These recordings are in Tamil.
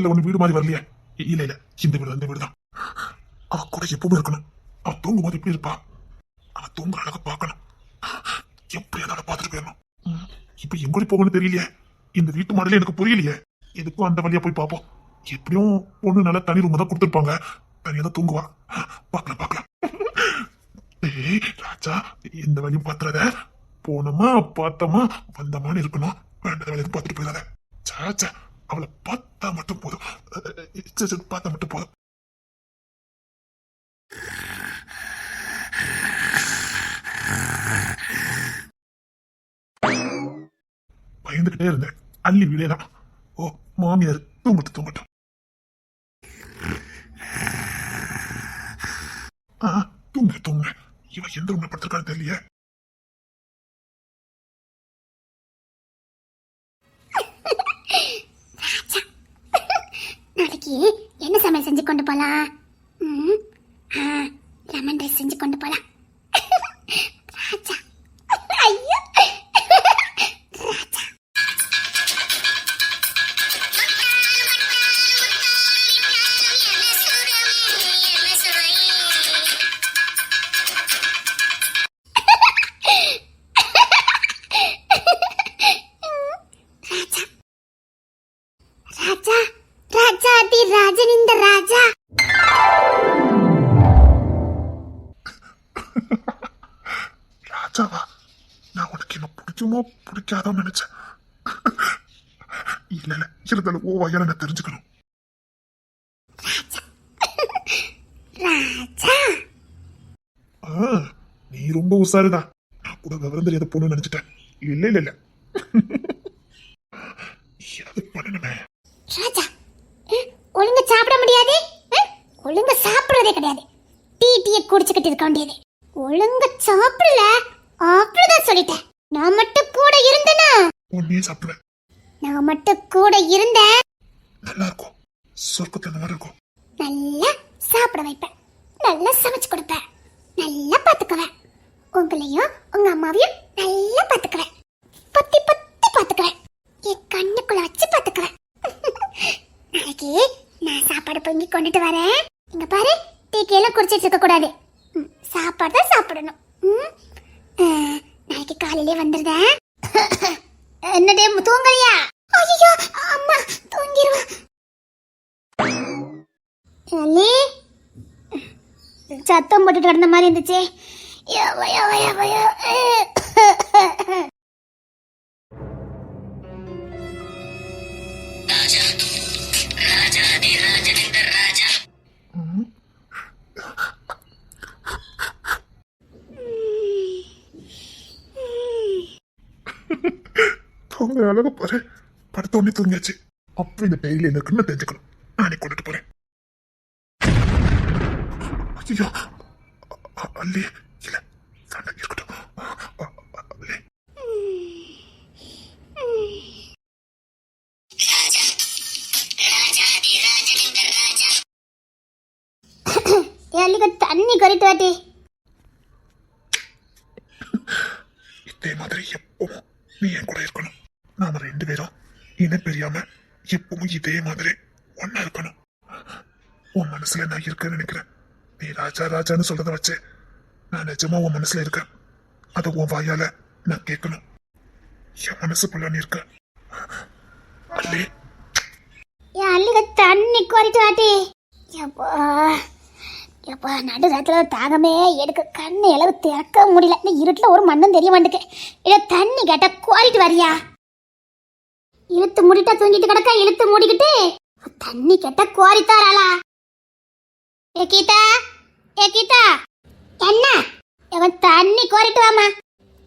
இந்த ஒண்ணு வீடு மாதிரி வரலையே. இல்ல இல்ல. இந்த வீடு இந்த வீடு தான் அவ கூட எப்பவுமே இருக்கணும். அவ தூங்கும் போது எப்படி இருப்பா? அவ தூங்குற அழக பார்க்கணும். எப்படி அதோட பார்த்துட்டு போயிடணும்? இப்ப எங்கடி போகணும்னு தெரியலையே. இந்த வீட்டு மாடலே எனக்கு புரியலையே. எதுக்கும் அந்த வழியா போய் பார்ப்போம். எப்படியும் பொண்ணு நல்லா தனி ரூம் தான் கொடுத்துருப்பாங்க. தனியா தான் தூங்குவா. பார்க்கலாம் பார்க்கலாம். ராஜா இந்த வழியும் பாத்துறத போனோமா பார்த்தோமா வந்தோமான்னு இருக்கணும். வேண்டாத வழியும் பார்த்துட்டு போயிடாத. சாச்சா அவளை பார்த்தா மட்டும் போதும். பார்த்தா மட்டும் போதும். பயந்துகிட்டே இருந்தேன். அள்ளி வீடேதான் ஓ மாமியார் தூங்கட்டும் தூங்கட்டும். ஆ தூங்க தூங்க இவன் எந்த ரூம்ல படுத்திருக்கான்னு தெரியல நாளைக்கு என்ன சமையல் செஞ்சு கொண்டு போலாம்? ம், ஆ, லெமன் ரைஸ் செஞ்சு கொண்டு போலாம். ஐயோ. வயல நான் தெரிஞ்சுக்கணும். நீ ரொம்ப உசாருதான் நான் கூட விவரம் தெரியாத பொண்ணு நினைச்சிட்டேன். இல்ல இல்ல இல்ல. அது பண்ணணுமே? ராஜா ம், ஒழுங்கா சாப்பிட முடியாது? ஒழுங்கா சாப்பிடுறதே கிடையாது. டீ டீயை குடிச்சுக்கிட்டு இருக்க வேண்டியது. ஒழுங்கா சாப்பிடல அப்படிதான் சொல்லிட்டேன். நான் மட்டும் கூட இருந்தேனா? உன்னையே சாப்பிடுவேன். நான் மட்டும் கூட இருந்தேன். நல்லா இருக்கும் சொர்க்கத்தில் மாதிரி இருக்கும் நல்லா சாப்பிட வைப்பேன். நல்லா சமைச்சு கொடுப்பேன். நல்லா பார்த்துக்குவேன். உங்களையும் உங்க அம்மாவையும் நல்லா பார்த்துக்குவேன். பத்தி பத்தி பார்த்துக்குவேன். என் கண்ணுக்குள்ள வச்சு பார்த்துக்குவேன். நாளைக்கு நான் சாப்பாடு பொங்கி கொண்டுட்டு வரேன். இங்க பாரு டீ கேலாம் குடிச்சிட்டு இருக்க கூடாது. சாப்பாடு தான் சாப்பிடணும். நாளைக்கு காலையிலே வந்துருதேன் என்னடே தூங்கலையா ஐயோ அம்மா தூங்கிடுவா அலி சத்தம் போட்டு கிடந்த மாதிரி இருந்துச்சு. யவ, யவ, பாரு படுத்த தூங்கியாச்சு. அப்ப இந்த டெய்லி இந்த இருக்குன்னு தெரிஞ்சுக்கணும். நானே எல்லிக்கு தண்ணி கொறிட்டு வாட்டி. இதே மாதிரி எப்பவும் நீ என் கூட இருக்கணும். நாம ரெண்டு பேரும் இனம் பிரியாம எப்பவும் இதே மாதிரி ஒன்னா இருக்கணும். உன் மனசுல நான் இருக்கேன்னு நினைக்கிறேன். நீ ராஜா ராஜான்னு சொல்றத வச்சு நான் நிஜமா உன் மனசுல இருக்கேன். அதை உன் வாயால நான் கேட்கணும். என் மனசுக்குள்ள நீ இருக்க. அல்லி தண்ணி கொறிட்டு வாட்டி. எப்பா எப்பா நடு ராத்திர தாகமே எடுக்க. கண்ணு அளவு திறக்க முடியல. இந்த இருட்டில் ஒரு மண்ணும் தெரிய மாட்டேக்கு இல்லை தண்ணி கேட்டால் கோரிட்டு வரியா? இழுத்து மூடிட்டா தூங்கிட்டு கிடக்க? இழுத்து மூடிக்கிட்டு? தண்ணி கேட்டா தாராளா ஏ கீதா ஏ கீதா. என்ன? இவன் தண்ணி கோரிட்டு வாமா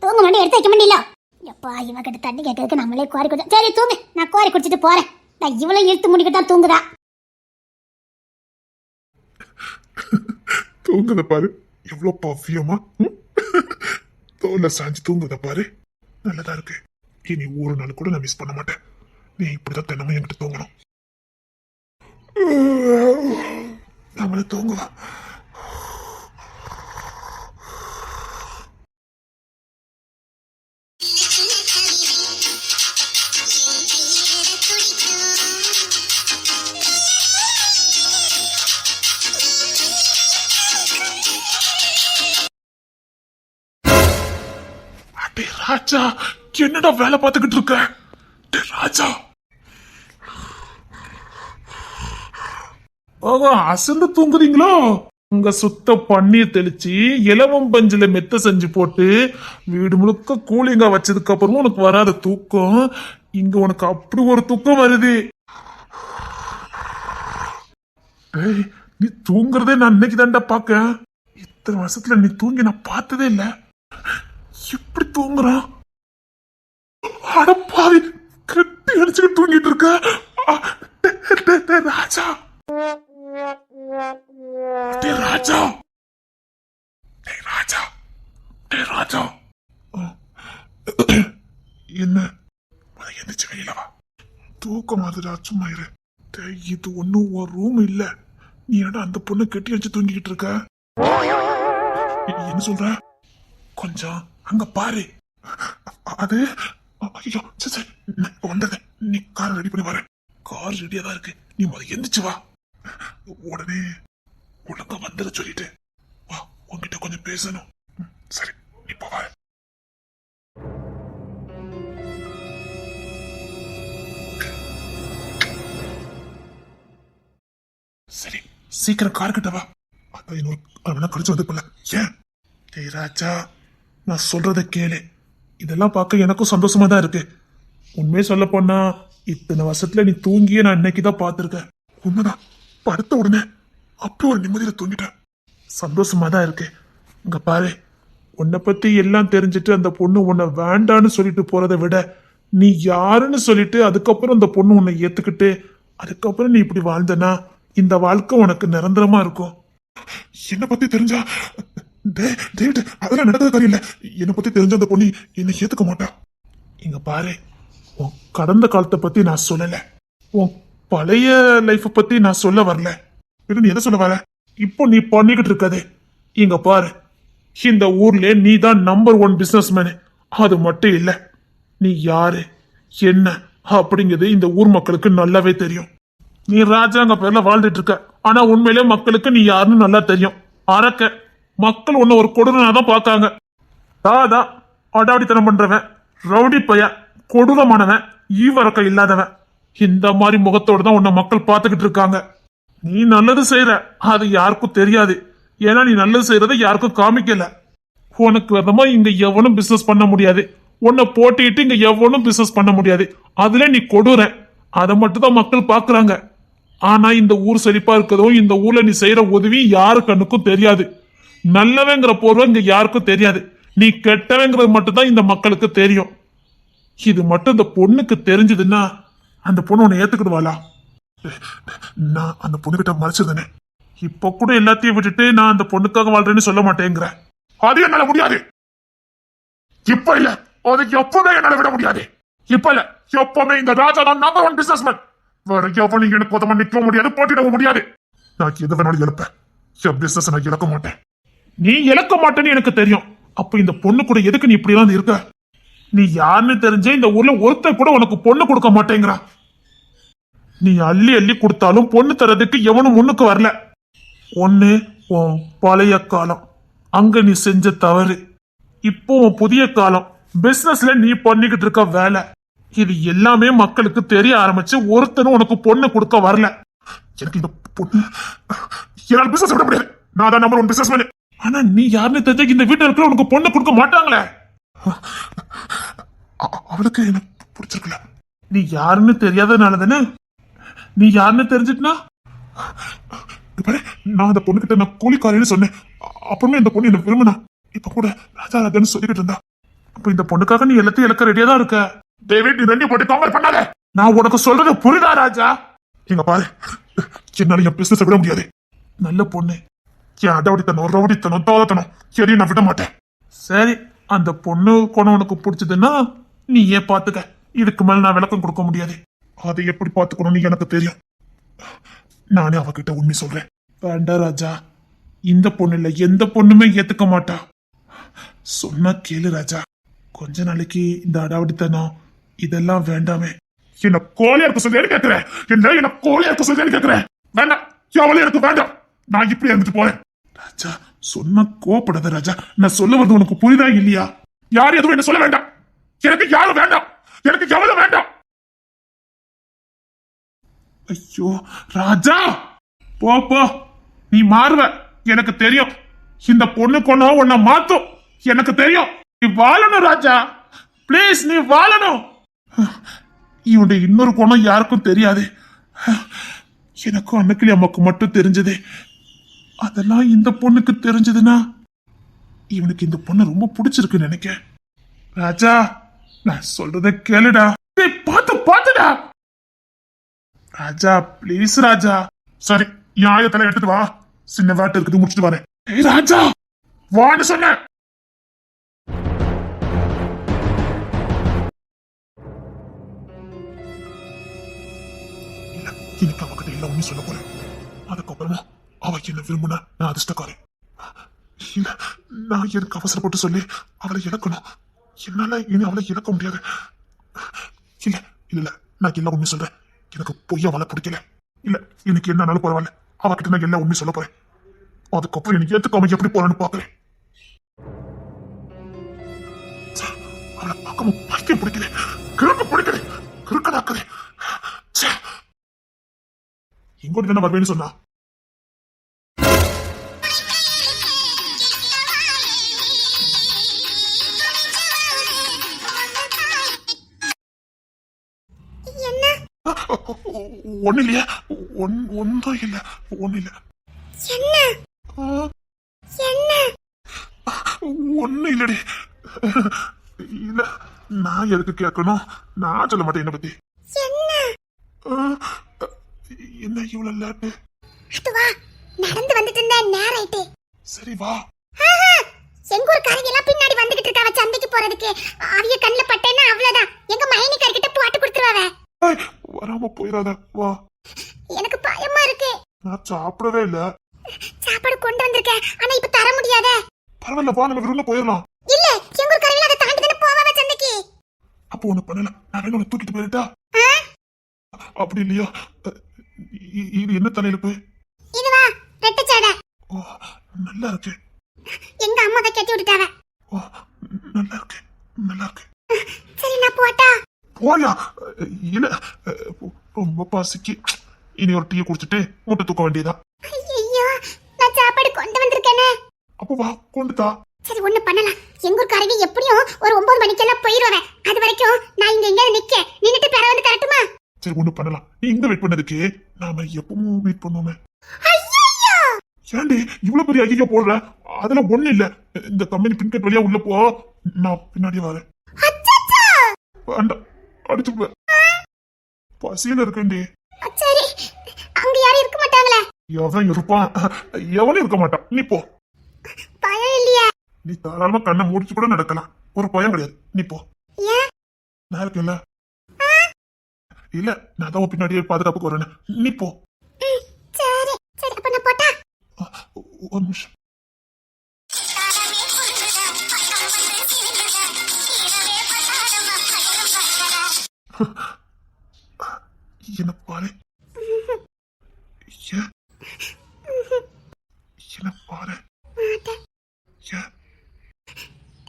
தூங்க மட்டும் எடுத்து வைக்க முடியல. எப்பா இவன் கிட்ட தண்ணி கேட்கறதுக்கு நம்மளே கோரி குடிச்சோம். சரி தூங்கு. நான் கோரி குடிச்சிட்டு போறேன். நான் இவளும் இழுத்து முடிக்கிட்டா தூங்குதா? தூங்குத பாரு. எவ்வளோ பவ்யமா? ம்? தோல்ல சாஞ்சு தூங்குத பாரு. நல்லதா இருக்கு. இனி ஒரு நாள் கூட நான் மிஸ் பண்ண மாட்டேன். நீ இப்படிதான் தினமும் என்கிட்ட தூங்கணும். நம்மள தூங்குவான் ராஜா என்னடா வேலை பார்த்துக்கிட்டு இருக்க? ராஜா. ஓஹோ அசந்து தூங்குறீங்களோ? உங்க சுத்த பன்னீர் தெளிச்சு இலவம் பஞ்சுல மெத்த செஞ்சு போட்டு வீடு முழுக்க கூலிங்கா வச்சதுக்கு அப்புறமும் உனக்கு வராத தூக்கம். இங்க உனக்கு அப்படி ஒரு தூக்கம் வருது. டேய் நீ தூங்குறதே நான் இன்னைக்கு தாண்டா பாக்க இத்தனை வருஷத்துல நீ தூங்கி நான் பார்த்ததே இல்லை. எப்படி தூங்குறான் அடப்பாவி கட்டி அடிச்சுட்டு தூங்கிட்டு இருக்க. ராஜா. ராஜா. ராஜா. ராஜா. என்ன? எந்திரிச்சு வெளியில வா. தூக்கம் அதுடா சும்மா இரு. இது ஒண்ணும் ஒரு ரூம் இல்ல. நீ என்னடா அந்த பொண்ணை கெட்டி அடிச்சு தூங்கிக்கிட்டு இருக்க? என்ன சொல்ற? கொஞ்சம் அங்க பாரு. அது ஐயோ சரி சரி. வந்துடுறேன் நீ கார் ரெடி பண்ணி வர கார் ரெடியா தான் இருக்கு. நீ முதல்ல எந்திரிச்சு வா. உடனே ஒழுங்கா வந்துட சொல்லிட்டு வா உன்கிட்ட கொஞ்சம் பேசணும். சரி இப்ப வா. சரி சீக்கிரம் கார் கிட்ட வா. அதான் இன்னொரு அரை மணி நேரம் கழிச்சு வந்து போல ஏன்? டேய் ராஜா. நான் சொல்றத கேளு. இதெல்லாம் பார்க்க எனக்கும் சந்தோஷமா தான் இருக்கு. உண்மையை சொல்ல போனா இத்தனை வருஷத்துல நீ தூங்கியே நான் இன்னைக்கு தான் பார்த்துருக்கேன். உண்மைதான். படுத்த உடனே அப்படி ஒரு நிம்மதியில தூங்கிட்டேன். சந்தோஷமா தான் இருக்கு. இங்க பாரு உன்னை பத்தி எல்லாம் தெரிஞ்சுட்டு அந்த பொண்ணு உன்னை வேண்டான்னு சொல்லிட்டு போறதை விட நீ யாருன்னு சொல்லிட்டு அதுக்கப்புறம் அந்த பொண்ணு உன்னை ஏத்துக்கிட்டு அதுக்கப்புறம் நீ இப்படி வாழ்ந்தனா இந்த வாழ்க்கை உனக்கு நிரந்தரமா இருக்கும். என்ன பத்தி தெரிஞ்சா டேய், அதெல்லாம் நடந்தது காரியம் என்னை பத்தி தெரிஞ்ச அந்த பொண்ணு என்னை ஏத்துக்க மாட்டா. இங்க பாரு உன் கடந்த காலத்தை பத்தி நான் சொல்லல. உன் பழைய லைஃப்பை பத்தி நான் சொல்ல வரல. நீ எதை சொல்ல வர? இப்போ நீ பண்ணிக்கிட்டு இருக்கதே. இங்க பாரு இந்த ஊர்ல நீ தான் நம்பர் ஒன் பிசினஸ் அது மட்டும் இல்ல நீ யாரு என்ன அப்படிங்கிறது இந்த ஊர் மக்களுக்கு நல்லாவே தெரியும். நீ ராஜாங்க பேர்ல வாழ்ந்துட்டு இருக்க. ஆனா உண்மையிலே மக்களுக்கு நீ யாருன்னு நல்லா தெரியும். அரக்க. மக்கள் உன்னை ஒரு கொடுமையா தான் பார்க்காங்க தாதா அடாவடித்தனம் பண்றவன் ரவுடி பையன் கொடூரமானவன் ஈவரக்கம் இல்லாதவன். இந்த மாதிரி முகத்தோடு தான் உன்னை மக்கள் பார்த்துக்கிட்டு இருக்காங்க. நீ நல்லது செய்யற அது யாருக்கும் தெரியாது. ஏன்னா நீ நல்லது செய்யறத யாருக்கும் காமிக்கல. உனக்கு விதமா இங்க எவனும் பிசினஸ் பண்ண முடியாது. உன்னை போட்டிட்டு இங்க எவனும் பிசினஸ் பண்ண முடியாது. அதுல நீ கொடுற அதை மட்டும் தான் மக்கள் பாக்குறாங்க ஆனா இந்த ஊர் செழிப்பா இருக்கிறதும் இந்த ஊர்ல நீ செய்யற உதவி யாரு கண்ணுக்கும் தெரியாது. நல்லவங்கிற போர்வை இங்க யாருக்கும் தெரியாது. நீ கெட்டவங்கிறது மட்டும்தான் இந்த மக்களுக்கு தெரியும். இது மட்டும் இந்த பொண்ணுக்கு தெரிஞ்சதுன்னா அந்த பொண்ணு உன்னை ஏத்துக்கிடுவாளா? நான் அந்த பொண்ணுகிட்ட மறைச்சதுனே. இப்ப கூட எல்லாத்தையும் விட்டுட்டு நான் அந்த பொண்ணுக்காக வாழ்றேன்னு சொல்ல மாட்டேங்கிறேன் அது என்னால முடியாது. இப்ப இல்ல. அதுக்கு எப்பவுமே என்னால விட முடியாது. இப்ப இல்ல. எப்பவுமே இந்த ராஜா தான் நம்பர் ஒன் பிசினஸ்மேன் வேற எவனும் எனக்கு உதவ நிற்க முடியாது போட்டிடவும் முடியாது. நான் எது வேணாலும் எழுப்பேன். என் பிசினஸ் நான் இழக்க மாட்டேன். நீ இழக்க மாட்டேன்னு எனக்கு தெரியும். அப்ப இந்த பொண்ணு கூட எதுக்கு நீ இப்படி எல்லாம் இருக்க? நீ யாருன்னு தெரிஞ்சே இந்த ஊர்ல ஒருத்தர் கூட உனக்கு பொண்ணு கொடுக்க மாட்டேங்கிற. நீ அள்ளி அள்ளி கொடுத்தாலும் பொண்ணு தரதுக்கு எவனும் முன்னுக்கு வரல. ஒன்னு உன் பழைய காலம். அங்க நீ செஞ்ச தவறு. இப்போ உன் புதிய காலம். பிசினஸ்ல நீ பண்ணிக்கிட்டு இருக்க வேலை. இது எல்லாமே மக்களுக்கு தெரிய ஆரம்பிச்சு ஒருத்தனும் உனக்கு பொண்ணு கொடுக்க வரல. எனக்கு இந்த பொண்ணு என்னால் பிசினஸ் விட முடியாது. நான் தான் நம்பர் ஒன் பிசினஸ் ஆனா நீ யாருன்னு தெரிஞ்ச இந்த வீட்டுல இருக்கிற உனக்கு பொண்ணு கொடுக்க மாட்டாங்களே. அவளுக்கு எனக்கு பிடிச்சிருக்கல. நீ யாருன்னு தெரியாதனால தானே? நீ யாருன்னு தெரிஞ்சிட்டுனா? நான் அந்த பொண்ணுகிட்ட நான் கூலிக்காரன்னு சொன்னேன். அப்புறமே இந்த பொண்ணு என்ன விரும்பினா. இப்ப கூட ராஜா ராஜான்னு சொல்லிக்கிட்டு இருந்தா. அப்ப இந்த பொண்ணுக்காக நீ எல்லாத்தையும் இழக்க ரெடியா தான் இருக்க. டேவிட் நீ ரெண்டையும் போட்டு கம்பேர் பண்ணாத. நான் உனக்கு சொல்றது புரியுதா ராஜா? இங்க பாரு என்னால என் பிசினஸ் விட முடியாது. நல்ல பொண்ணு. என் அடவடித்தனம் ரவுடித்தனம் தோதத்தனம் சரி நான் விட மாட்டேன் சரி அந்த பொண்ணு குணம் உனக்கு பிடிச்சதுன்னா நீ ஏன் பாத்துக்க. இதுக்கு மேல நான் விளக்கம் கொடுக்க முடியாது. அதை எப்படி பாத்துக்கணும்னு எனக்கு தெரியும். நானே அவகிட்ட உண்மை சொல்றேன். வேண்டா ராஜா இந்த பொண்ணு இல்ல எந்த பொண்ணுமே ஏத்துக்க மாட்டா. சொன்னா கேளு ராஜா. கொஞ்ச நாளைக்கு இந்த அடாவடித்தனம் இதெல்லாம் வேண்டாமே. என்ன கோழியா இருக்க சொல்லி கேட்கிறேன் என்ன என்ன கோழியா இருக்க சொல்லி கேட்கிறேன் வேண்டாம் எவ்வளவு எனக்கு வேண்டாம். நான் இப்படி இருந்துட்டு போறேன். ராஜா சொன்ன கோபப்படாத ராஜா. நான் சொல்ல வந்து உனக்கு புரியுதா இல்லையா? யாரும் எதுவும் என்ன சொல்ல வேண்டாம். எனக்கு யாரும் வேண்டாம். எனக்கு எவ்வளவு வேண்டாம். ஐயோ ராஜா! போ போ. நீ மாறுவ. எனக்கு தெரியும். இந்த பொண்ணு கொண்டா உன்னை மாத்தும். எனக்கு தெரியும். நீ வாழணும் ராஜா. ப்ளீஸ் நீ வாழணும். இவனுடைய இன்னொரு குணம் யாருக்கும் தெரியாது. எனக்கும் அன்னைக்கிளி அம்மாக்கு மட்டும் தெரிஞ்சது. அதெல்லாம் இந்த பொண்ணுக்கு தெரிஞ்சதுன்னா? இவனுக்கு இந்த பொண்ணு ரொம்ப பிடிச்சிருக்குன்னு நினைக்க ராஜா நான் சொல்றத கேளுடா. பார்த்து பார்த்துடா. ராஜா ப்ளீஸ் ராஜா. சரி என் எடுத்துட்டு வா. சின்ன வேட்டை இருக்குது முடிச்சுட்டு வரேன். ஏய் ராஜா வான்னு சொன்னேன் இன்னைக்கு அவகிட்ட இல்ல உண்மை சொல்ல போறேன். அதுக்கப்புறமா அவ என்ன விரும்புனா நான் அதிர்ஷ்டக்காரன். இல்ல நான் எனக்கு அவசரப்பட்டு சொல்லி அவளை இழக்கணும்? என்னால இனி அவளை இழக்க முடியாது. இல்ல இல்ல இல்ல நான் எல்லா உண்மை சொல்றேன். எனக்கு பொய்யா அவளை பிடிக்கல. இல்ல எனக்கு என்னன்னாலும் பரவாயில்ல. அவகிட்ட நான் எல்லா உண்மை சொல்ல போறேன். அதுக்கப்புறம் எனக்கு ஏத்துக்காம எப்படி போறேன்னு பாக்குறேன் அவளை பார்க்காம பைத்தியம் பிடிக்கல. கிழக்கு பிடிக்கல. கிறுக்கனாக்குது. எங்கோட்டு தானே வருவேன்னு சொன்னா? ஒண்ணு இல்லையா ஒன் ஒன்றும் இல்ல ஒண்ணு இல்ல என்ன என்ன? ஒண்ணு இல்லடி இல்ல நான் எதுக்கு கேட்கணும்? நான் சொல்ல மாட்டேன் என்ன பத்தி. என்ன? இவ்வளவு லேட்டு? நடந்து வந்துட்டு இருந்த நேரம் ஆயிட்டு. சரி வா. எங்க ஊர் காரங்க எல்லாம் பின்னாடி வந்துகிட்டு இருக்காவ சந்தைக்கு போறதுக்கு. அவிய கண்ணுல பட்டேன்னா அவ்வளவுதான். எங்க மைனிக்கார் கிட்ட போட்டு கொடுத்துருவாவ. வராம போயிடாத. வா. எனக்கு பயமா இருக்கு. நான் சாப்பிடவே இல்ல. சாப்பாடு கொண்டு வந்திருக்கேன். ஆனா இப்ப தர முடியாத. பரவாயில்ல வா நம்ம விருந்த போயிடலாம். இல்ல எங்க காரங்க அதை தாண்டி தானே போவாவ சந்தைக்கு? அப்போ ஒண்ணு பண்ணல. நான் வேணும் தூக்கிட்டு போயிட்டா? ஆ, அப்படி இல்லையா? இது என்ன தலையில போய்? இதுவா ரெட்டச்சாடை ஓ நல்லா இருக்கு. எங்க அம்மா தான் கட்டி விட்டுட்டாவ. ஓ நல்லா இருக்கு. நல்லா இருக்கு. சரி நான் போட்டா. போயா இல்ல ரொம்ப பசிக்கு. இனி ஒரு டீ குடிச்சிட்டு மூட்டை தூக்க வேண்டியதா? ஐயோ நான் சாப்பாடு கொண்டு வந்திருக்கேனே. அப்போ வா கொண்டு தா. சரி ஒண்ணு பண்ணலாம். எங்க ஊர் எப்படியும் ஒரு ஒன்பது மணிக்கெல்லாம் போயிருவேன். அது வரைக்கும் நான் இங்க எங்க நிக்க நின்னுட்டு பெற வந்து தரட்டுமா? சரி ஒண்ணு பண்ணலாம். நீ இங்க வெயிட் பண்ணதுக்கு நாம எப்பவும் வெயிட் பண்ணுவோமே. ஏண்டி இவ்வளவு பெரிய ஐயோ போடுற? அதெல்லாம் ஒண்ணு இல்ல. இந்த கம்பெனி பின்கட் வழியா உள்ள போ. நான் பின்னாடியே வரேன். வேண்டாம். அடிச்சு விடுவ. பசியில இருக்கேன்டி. சரி அங்க யாரும் இருக்க மாட்டாங்களே? எவன் இருப்பான்? எவனும் இருக்க மாட்டான். நீ போ. பயம் இல்லையா. நீ தாராளமா கண்ணை முடிச்சு கூட நடக்கலாம். ஒரு பயம் கிடையாது. நீ போ. நான் இருக்கேன்ல. இல்ல நான் தான் பின்னாடியே பாதுகாப்புக்கு வரேன் நீ போ. சரி சரி அப்ப நான் போட்டா? ஒரு நிமிஷம். என்ன பாரு ஏன் என்ன பாரு மாட்டேன் ஏன்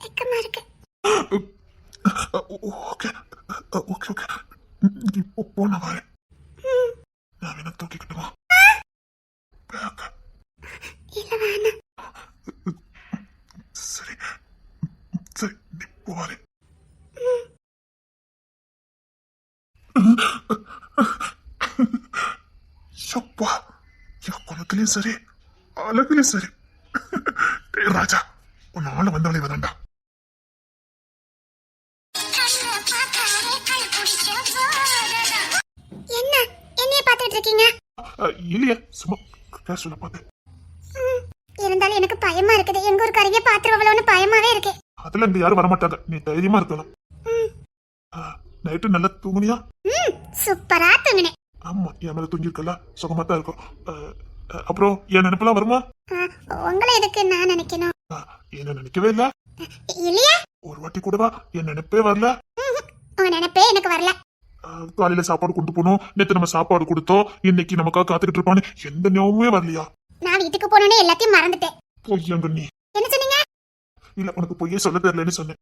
வெக்கமா இருக்கு ஓகே ஓகே ஓகே இப்போ போ நான் வரேன் நான் வேணா தூக்கிக்கிட்டுமா பேக்க இல்ல வேணாம் சரி சரி நீ போவாரு யப்பா குணத்திலையும் சரி அழகுலையும் சரி டேய் ராஜா உன் ஆள வந்தாலே வதாண்டா என்ன என்னைய பாத்துட்டு இருக்கீங்க இல்லையே சும்மா கேஷுவலா பார்த்தேன் இருந்தாலும் எனக்கு பயமா இருக்குது எங்க ஊர் காரங்க பாத்துருவளோன்னு பயமாவே இருக்கு அதுல இங்க யாரும் வரமாட்டாங்க நீ தைரியமா இருக்கலாம் ம், நைட்டு நல்லா தூங்குனியா ம், சூப்பரா தூங்கினேன் ஆமா என் மேல தூங்கியிருக்கல சுகமா தான் இருக்கும் அஹ், அஹ், அப்புறம் என் நினைப்பெல்லாம் வருமா? உங்களை எதுக்கு நான் நினைக்கணும்? என்ன நினைக்கவே இல்ல. இல்லையா? ஒரு வாட்டி கூடவா என் நினைப்பே வரல. உங்க நினைப்பே எனக்கு வரல. காலையில சாப்பாடு கொண்டு போனோம் நேத்து நம்ம சாப்பாடு கொடுத்தோம் இன்னைக்கு நமக்காக காத்துக்கிட்டு இருப்பான்னு எந்த ஞாபகமே வரலையா? நான் வீட்டுக்கு போனோன்னே எல்லாத்தையும் மறந்துட்டேன். போய் அங்க நீ? என்ன சொன்னீங்க? இல்ல உனக்கு பொய்யே சொல்ல தெரியலன்னு சொன்னேன்.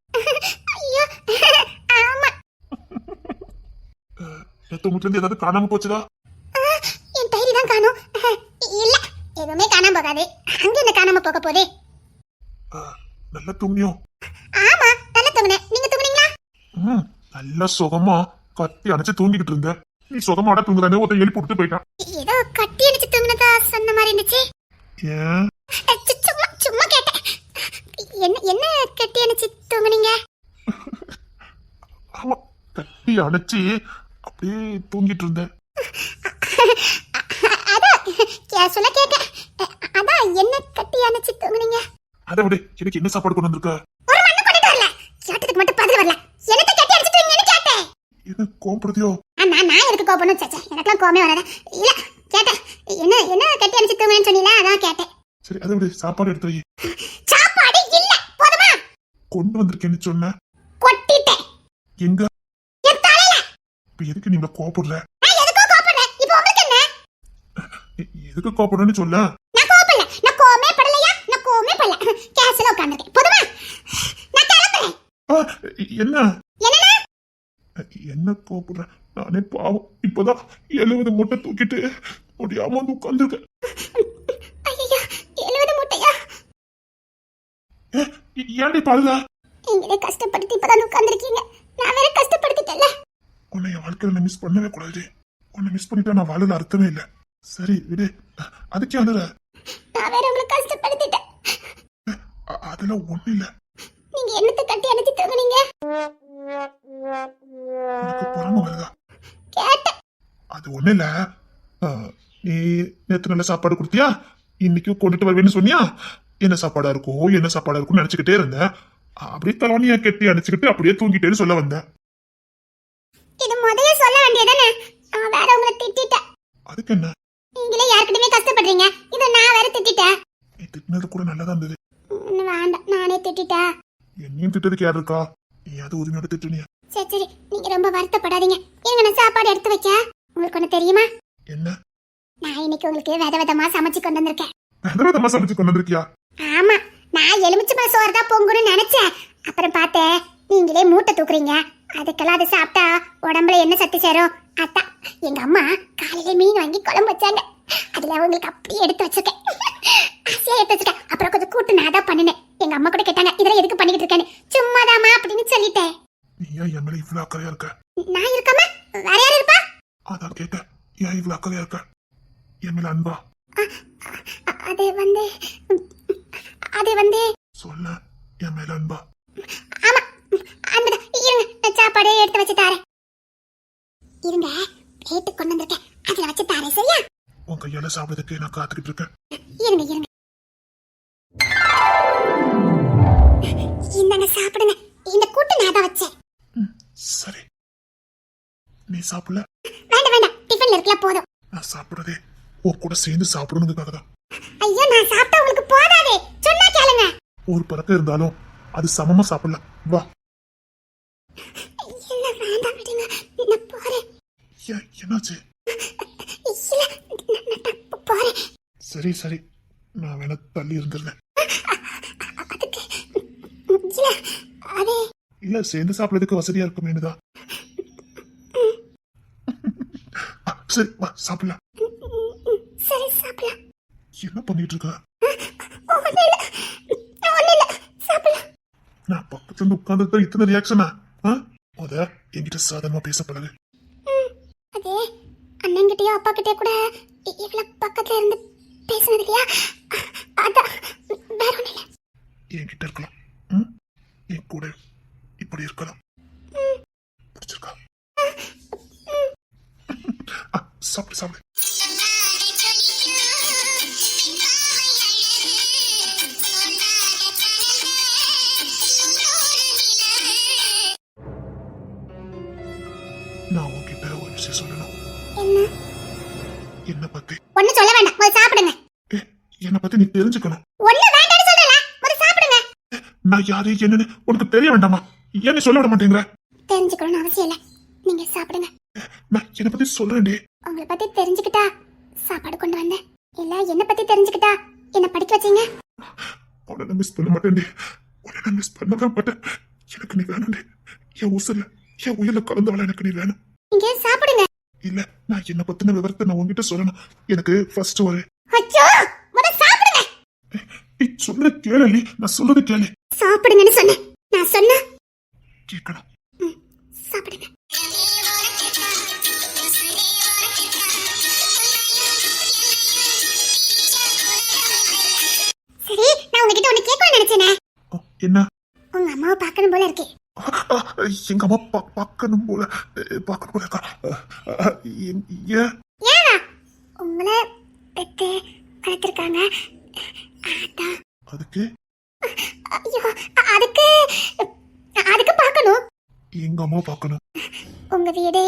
நேத்து உங்ககிட்ட இருந்து ஏதாவது காணாம போச்சுதா இல்ல எதுவுமே காணாம போகாது. அங்க என்ன காணாம போக போதே. நல்லா தூங்கியும் ஆமா நல்லா தூங்குனேன். நீங்க தூங்குனீங்களா? ம் நல்லா சுகமா கத்தி அணைச்சு தூங்கிக்கிட்டு இருந்த நீ சுகமாட தூங்குறானே ஒருத்தன் எழுப்பி விட்டு போயிட்டான். ஏதோ கட்டி அடிச்சு தூங்குனதா சொன்ன மாதிரி இருந்துச்சு. ஏன்? சும்மா சும்மா கேட்டேன். என்ன என்ன கட்டி அடிச்சு தூங்குனீங்க? ஆமா கட்டி அணைச்சு அப்படியே தூங்கிட்டு இருந்தேன். கேட்டேன் அஹ், அதான் என்ன கட்டி அணைச்சு தூங்குனீங்க? அதை விட எனக்கு என்ன சாப்பாடு கொண்டு வந்திருக்க? ஒரு மண்ணு கொண்டுட்டு வரல. கேட்டதுக்கு மட்டும் பதில் வரல. என்னத்த கட்டி அடிச்சு தூங்குங்கன்னு கேட்டேன். என்ன கோம்படுத்தியோ ஆ, நான் எதுக்கு கோபணும் சச்சா எனக்கெல்லாம் கோமே வராது. இல்ல கேட்டேன். என்ன என்ன கட்டி அடிச்சு தூங்குன்னு சொன்னீங்களா? அதான் கேட்டேன். சரி அதை விட சாப்பாடு எடுத்து வை. சாப்பாடு இல்ல போதுமா? கொண்டு வந்திருக்கேன்னு சொன்ன? கொட்டிட்டேன். எங்க? என் தலையில. இப்ப எதுக்கு நீங்க கோபப்படுற நான் எதுக்கோ கோபப்படுறேன் இப்போ உங்களுக்கு என்ன எ- எதுக்கு கோபப்படுறேன்னு சொல்ல? நான் கோபப்படல. நான் கோமே படலையா? நான் கோமே படல. கேஸ்ல உட்கார்ந்திருக்கேன் போதுமா நான் கிளம்புறேன் ஆ, என்ன? என்னன்னா என்ன கோபப்படுற? நானே பாவம். இப்பதான் எழுபது மூட்டை தூக்கிட்டு முடியாம வந்து உட்காந்துருக்கேன் ஐயோ எழுபது முட்டையா? ஏன்டி பாருங்க. நீங்களே கஷ்டப்படுத்தி இப்பதான் உட்கார்ந்திருக்கீங்க. நான் வேற கஷ்டப்படுத்திட்டேன்ல. உன்னை என் வாழ்க்கையில நான் மிஸ் பண்ணவே கூடாது. உன்னை மிஸ் பண்ணிட்டா நான் வாழல அர்த்தமே இல்ல. சரி விடு. அதுக்கே அழுற நான் வேற உங்களை கஷ்டப்படுத்திட்டேன். அதெல்லாம் ஒண்ணு இல்ல. நீங்க என்னத்தை கட்டி அணைச்சு தூங்குனீங்க? பொறாம வருதா? அது ஒண்ணு இல்ல. நீ நேத்து நல்ல சாப்பாடு கொடுத்தியா? இன்னைக்கு கொண்டுட்டு வருவேன்னு சொன்னியா? என்ன சாப்பாடா இருக்கும் என்ன சாப்பாடா இருக்கும்னு நினைச்சுக்கிட்டே இருந்தேன் அப்படியே தலைவனியா கெட்டி அணைச்சுக்கிட்டு அப்படியே தூங்கிட்டேன்னு சொல்ல வந்தேன் இது முதைய சொல்ல வேண்டியதானே நான் வேற உங்களை திட்டிட்டேன். அதுக்கு என்ன? நீங்களே யாருக்கிட்டயுமே கஷ்டப்படுறீங்க. இதை நான் வேற திட்டிட்டேன். நீ திட்டினது கூட நல்லதா இருந்தது. ம், வேண்டாம் நானே திட்டிட்டேன். என்னையும் திட்டதுக்கு யார் இருக்கா? நீ அது உரிமையோட திட்டுனியா? சரி சரி நீங்க ரொம்ப வருத்தப்படாதீங்க. இருங்க நான் சாப்பாடு எடுத்து வைக்க உங்களுக்கு ஒண்ணு தெரியுமா? என்ன? நான் இன்னைக்கு உங்களுக்கு வித விதமா சமைச்சு கொண்டு வந்திருக்கேன். விதவிதமா சமைச்சு கொண்டு வந்திருக்கியா? ஆமா நான் எலுமிச்சை சோறு தான் பொங்குன்னு நினைச்சேன். அப்புறம் பார்த்தேன் நீங்களே மூட்டை தூக்குறீங்க. அதுக்கெல்லாம் அதை சாப்பிட்டா உடம்புல என்ன சத்து சேரும்? அதான் எங்க அம்மா காலையில மீன் வாங்கி குழம்பு வச்சாங்க. அதுல அவங்களுக்கு அப்படியே எடுத்து வச்சிருக்கேன். ஆசையா எடுத்து வச்சிருக்கேன். அப்புறம் கொஞ்சம் கூட்டு நான் தான் பண்ணினேன். எங்க அம்மா கூட கேட்டாங்க இதெல்லாம் எதுக்கு பண்ணிக்கிட்டு இருக்கேன்னு? சும்மாதாம்மா அப்படின்னு சொல்லிட்டேன். நீ ஏன் மேல இவ்வளவு அக்கறையா இருக்க? நான் இருக்காம? வேற யார் இருப்பா? அதான் கேட்டேன். ஏன் இவ்வளவு அக்கறையா இருக்க? என் மேல அன்பா? அது வந்து அது வந்து சொல்ல என் மேல அன்பா? ஆமா அந்த இருங்க சாப்பாடு எடுத்து வச்சு தாரேன். இருங்க ரேட்டு கொண்டு வந்திருக்கேன். அதுல வச்சு தாரேன் சரியா? உன் கையால சாப்பிடுறதுக்கு நான் காத்துக்கிட்டு இருக்கேன் இருங்க இருங்க. இந்தாங்க சாப்பிடுங்க. இந்த கூட்டு நான் தான் வச்சேன். சரி. நீ சாப்பிடல? வேண்டாம் வேண்டாம். டிஃபன்ல இருக்கல போதும். நான் சாப்பிடுறதே உன் கூட சேர்ந்து சாப்பிடணுங்கிறதுக்காக தான். ஐயோ நான் சாப்பிட்டா உங்களுக்கு போதாதே. சொன்னா கேளுங்க. ஒரு பழக்கம் இருந்தாலும் அது சமமா சாப்பிடலாம் வா. இல்ல வேண்டாம் விடுங்க. நான் போறேன். என்னாச்சு? சரி சரி. நான் வேணா தள்ளி இருந்துடுறேன். அதுக்கு இல்ல அது. சேர்ந்து சாப்பிடறதுக்கு வசதியா இருக்குமேனுதான் ஆ, சரி வா சாப்பிடலாம். சரி சாப்பிடலாம். என்ன பண்ணிட்டு இருக்க? நான் பக்கத்துல இருந்து உட்கார்ந்து இத்தனை ரியாக்ஷனா முத என்கிட்ட சாதாரணமா பேச பழகு அது. அண்ணன்கிட்டயோ அப்பா கிட்டயோ கூட இ- இவ்வளவு பக்கத்துல இருந்து பேசுனது இல்லையா? அதான் வேற ஒண்ணு இல்ல. என்கிட்ட இருக்கலாம். ம்? என் கூட இப்படி இருக்கலாம். பிடிச்சிருக்கா? சாப்பிடு சாப்பிடு. பத்தி நீ தெரிஞ்சுக்கணும். நான் யாரு என்னன்னு உனக்கு தெரிய வேண்டாமா? ஏன் நீ சொல்ல விட மாட்டேங்கிற? தெரிஞ்சுக்கணும்னு அவசியம் இல்ல. நீங்க சாப்பிடுங்க. நான் என்னை பத்தி சொல்றேன்டி. உங்களை பத்தி தெரிஞ்சுக்கிட்டா சாப்பாடு கொண்டு வந்தேன். இல்ல என்ன பத்தி தெரிஞ்சுக்கிட்டா என்ன படிக்க வச்சீங்க? உன்னை மிஸ் பண்ண மாட்டேன்டி. நான் மிஸ் பண்ணதான் மாட்டேன். எனக்கு நீ வேணும்னே என் உசுல என் உயிரில கலந்தவள எனக்கு நீ வேணும். நீங்க சாப்பிடுங்க. இல்ல நான் என்ன பத்தின விவரத்தை நான் உன்கிட்ட சொல்லணும். எனக்கு ஃபர்ஸ்ட் ஒரு நீ சொல்ற கேளு அலி. நான் சொல்றது கேளு. சாப்பிடுங்கன்னு சொன்னேன். நான் சொன்னா கேட்கணும் சாப்பிடுங்க. சரி நான் உங்ககிட்ட ஒண்ணு கேட்கணும்னு நினைச்சேனே. என்ன? உங்க அம்மாவை பார்க்கணும் போல இருக்கு. ஆ, எங்க அம்மா பா- பார்க்கணும் போல அஹ், பார்க்கணும் போல இருக்கா? அஹ், அஹ், ஏன் ஏன்? ஏனா? உங்களை பெத்து வளர்த்துருக்காங்க. அதான் அதுக்கு? ஐயோ அதுக்கு அதுக்கு பார்க்கணும். எங்க அம்மா பார்க்கணும். உங்க வீடு.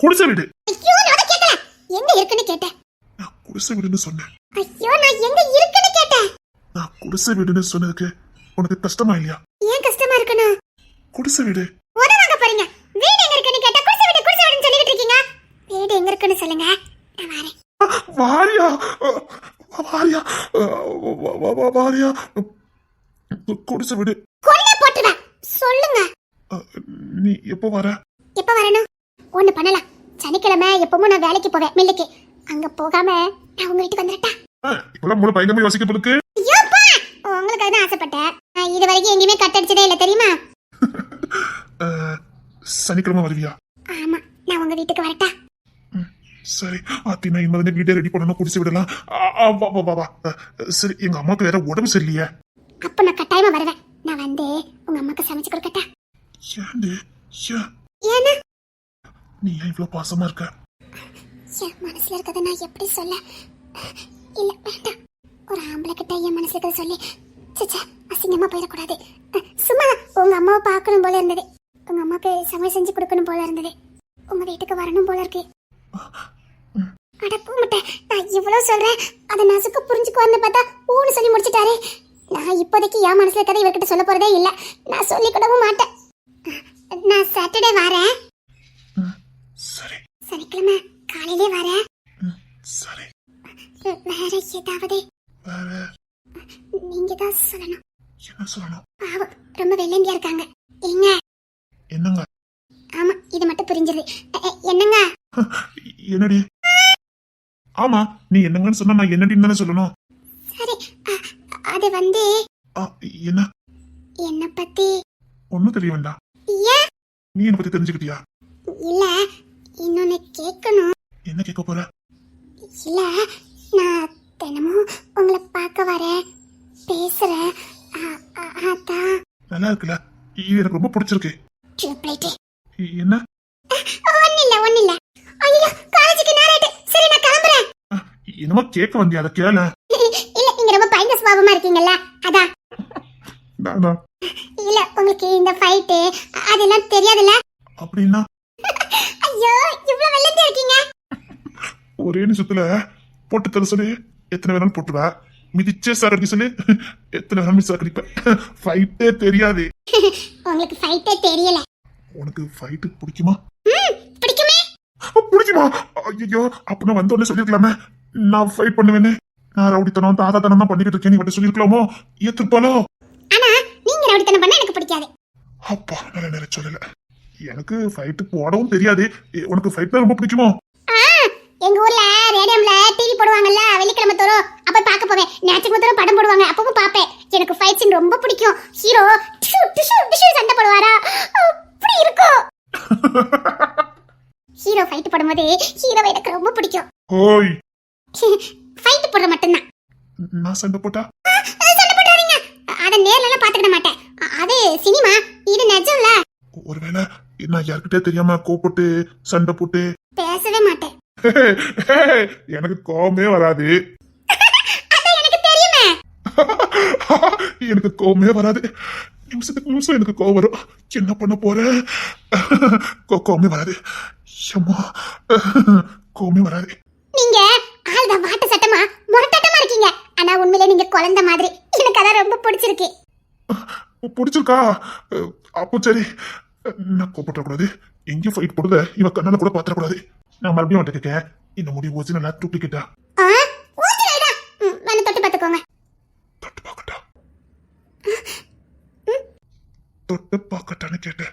குடிசை வீடு. ஐயோ நான் கேட்கல. எங்க இருக்குன்னு கேட்டேன். நான் குடிசை வீடுன்னு சொன்னேன். ஐயோ நான் எங்க இருக்குன்னு கேட்டேன். நான் குடிசை வீடுன்னு சொன்னதுக்கு உனக்கு கஷ்டமா இல்லையா? ஏன் கஷ்டமா இருக்கணும் குடிசை வீடு. உத வாங்க போறீங்க. வீடு எங்க இருக்குன்னு கேட்டா குடிசை வீடு குடிசை வீடுன்னு சொல்லிட்டு இருக்கீங்க. வீடு எங்க இருக்குன்னு சொல்லுங்க. நான் வரேன். வாரியா. வாரியா? வாரியா? கு- குடிசை வீடு. கொல்ல போட்டுவேன் சொல்லுங்க. நீ எப்போ வர? எப்ப வரணும் ஒண்ணு பண்ணலாம் சனிக்கிழமை எப்பவும் நான் வேலைக்கு போவேன் மில்லுக்கு. அங்க போகாம நான் உங்க வீட்டுக்கு வந்துடட்டா அஹ், இப்பெல்லாம் மூளை பயங்கரமா யோசிக்க போலுக்கு ஐயோப்பா! உங்களுக்கு தான் ஆசைப்பட்டேன். நான் இது வரைக்கும் எங்கேயுமே கட்டடிச்சதே இல்லை தெரியுமா? சனிக்கிழமை வருவியா? ஆமா நான் உங்க வீட்டுக்கு வரட்டா. சரி அத்தினா இனிமே வீட்டை ரெடி பண்ணணும் குடிச்சு விடலாம். வா வா வா சரி எங்க அம்மாக்கு வேற உடம்பு சரியில்லையே. அப்ப நான் கட்டாயமா வருவேன். நான் வந்து உங்க அம்மாக்கு சமைச்சு கொடுக்கட்டா. ஏன்டி? ஏன் ஏன்னா? நீ ஏன் இவ்வளவு பாசமா இருக்க? என் மனசுல இருக்கதை நான் எப்படி சொல்ல? இல்ல வேண்டாம். ஒரு ஆம்பளை கிட்ட என் மனசுல இருக்கதை சொல்லி சச்சா அசிங்கமா போயிடக்கூடாது. சும்மா உங்க அம்மாவை பார்க்கணும் போல இருந்தது. உங்க அம்மாக்கு சமையல் செஞ்சு கொடுக்கணும் போல இருந்தது. உங்க வீட்டுக்கு வரணும் போல இருக்கு. அட பூமுட்டை நான் இவ்வளவு சொல்றேன். அதை நசுக்கு புரிஞ்சுக்குவான்னு பார்த்தா ஊன்னு சொல்லி முடிச்சிட்டாரு. நான் இப்போதைக்கு என் மனசுல இருக்கதை இவர்கிட்ட சொல்ல போறதே இல்ல. நான் சொல்லி கூடவும் மாட்டேன். நான் சாட்டர்டே வரேன். சரி. சனிக்கிழமை காலையிலே வரேன். ம், சரி. வேற ஏதாவது? வேற. நீங்க தான் சொல்லணும். என்ன சொல்லணும்? பாவம் ரொம்ப வெள்ளந்தியா இருக்காங்க. ஏங்க? என்னங்க? ஆமா இது மட்டும் புரிஞ்சிருது. என்னங்க? என்னடி? ஆமா நீ என்னங்கன்னு சொன்னா நான் என்னடின்னு தானே சொல்லணும். சரி அது வந்து என்ன? என்ன பத்தி ஒண்ணும் தெரிய வேண்டாம். நீ என்ன பத்தி தெரிஞ்சுக்கிட்டியா? இல்ல இன்னொன்னு கேட்கணும் என்ன கேட்க போற? இல்ல நான் தினமும் உங்களை பார்க்க வரேன் பேசுறேன். அதான். நல்லா இருக்குல்ல. இது எனக்கு ரொம்ப பிடிச்சிருக்கு. என்ன? ஒன்னும் இல்ல ஐயோ காலேஜுக்கு நேராயிட்டு சரி நான் கிளம்புறேன். ஆ, என்னமோ கேட்க வந்தியா அதை கேள. இல்ல நீங்க ரொம்ப பயந்த சுபாவமா இருக்கீங்கல்ல அதான். நானா? இல்ல உங்களுக்கு இந்த ஃபைட்டு அதெல்லாம் தெரியாதுல்ல? அப்படின்னா? ஐயோ இவ்வளவு இருக்கீங்க. ஒரே நிமிஷத்துல போட்டு தர சொல்லி எத்தனை வேணாலும் போட்டுவ. மிதிச்சே சார் அடிக்க சொல்லி எத்தனை வேணாலும் மிஸ் அடிப்பேன். ஃபைட்டே தெரியாது. உங்களுக்கு ஃபைட்டே தெரியல. உனக்கு ஃபைட்டு பிடிக்குமா? பிடிக்குமே ஐயோ அப்படின்னா வந்த உடனே சொல்லிருக்கலாமே. நான் ஃபைட் பண்ணுவேன்னு நான் ரவுடித்தனம் தாதாத்தனம் தான் பண்ணிக்கிட்டு இருக்கேன். நீ மட்டும் சொல்லிருக்கலாமோ? ஏத்திருப்பாளோ? ஆனா நீங்க ரவுடித்தனம் பண்ண எனக்கு பிடிக்காது. அப்பா நல்ல நேரம் சொல்லல. எனக்கு ஃபைட்டு போடவும் தெரியாது. உனக்கு ஃபைட் ரொம்ப பிடிக்குமோ? ஆ எங்க ஊர்ல ரேடியம்ல டிவி போடுவாங்கல்ல வெள்ளிக்கிழமை தோறும். அப்ப பார்க்க போவேன். ஞாயிற்றுக்கிழமை தோறும் படம் போடுவாங்க. அப்பவும் பார்ப்பேன். எனக்கு ஃபைட் சீன் ரொம்ப பிடிக்கும். ஹீரோ டிஷு டிஷு டிஷு சண்டை போடுவாரா? அப்படி இருக்கும். ஹீரோ ஃபைட் போடும்போது ஹீரோவை எனக்கு ரொம்ப பிடிக்கும். ஓய் ஃபைட் போடுற மட்டும்தான். நான் சண்டை போட்டா? சண்டை போடாதீங்க. அத நேர்ல எல்லாம் பாத்துக்கிட மாட்டேன் அது சினிமா. இது நிஜம்ல. ஒருவேளை நான் யார்கிட்டயே தெரியாம கோபப்பட்டு சண்டை போட்டு. பேசவே மாட்டேன். எனக்கு கோவமே வராது. எனக்கு தெரியுமே. எனக்கு கோவமே வராது. நிமிஷத்துக்கு நிமிஷம் எனக்கு கோவம் வரும். என்ன பண்ண போறேன் கோ- கோவமே வராது. அம்மா கோவமே வராது. நீங்க ஆள்தான் வாட்ட சட்டமா முரட்டட்டமா இருக்கீங்க. ஆனா உண்மையிலே நீங்க குழந்தை மாதிரி. எனக்கு அதான் ரொம்ப பிடிச்சிருக்கு. பிடிச்சிருக்கா? அப்போ சரி. நான் கோபப்படக்கூடாது. எங்கேயும் ஃபைட் போடுத இவ கண்ணால கூட பாத்திரக்கூடாது. நான் மறுபடியும் வந்துட்டு கேட்க இந்த முடி ஒரிஜினலா டூப்ளிகேட்டா வந்து தொட்டு பார்த்துக்கோங்க. தொட்டு பார்க்கட்டா? தொட்டு பார்க்கட்டான்னு கேட்டேன்.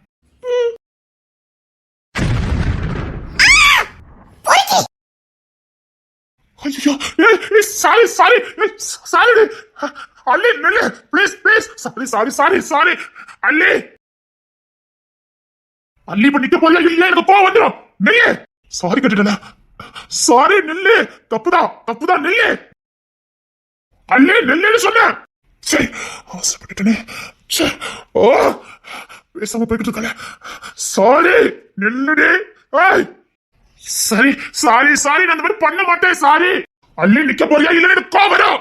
ஐயோ சாரி சாரி சாரி அல்லி நில்லு. Please please sorry sorry sorry sorry Alli Alli பண்ணிட்டு நிக்க இல்ல எனக்கு கோவம் வந்துடும் நில்லு. சாரி கட்டிடல சாரி நில்லு. தப்புதான் தப்புதான் நில்லு. அல்லி நில்லுன்னு சொன்னேன். சரி ஆசைப்பட்டுட்டனே. ச்சே. ஓ. பேசாம போய்கிட்டு இருக்கல சாரி நில்லுடே. ஏய். சரி சாரி சாரி நான் இந்த மாதிரி பண்ண மாட்டேன் சாரி. அள்ளி நிக்க போறியா? இல்ல எனக்கு கோபம்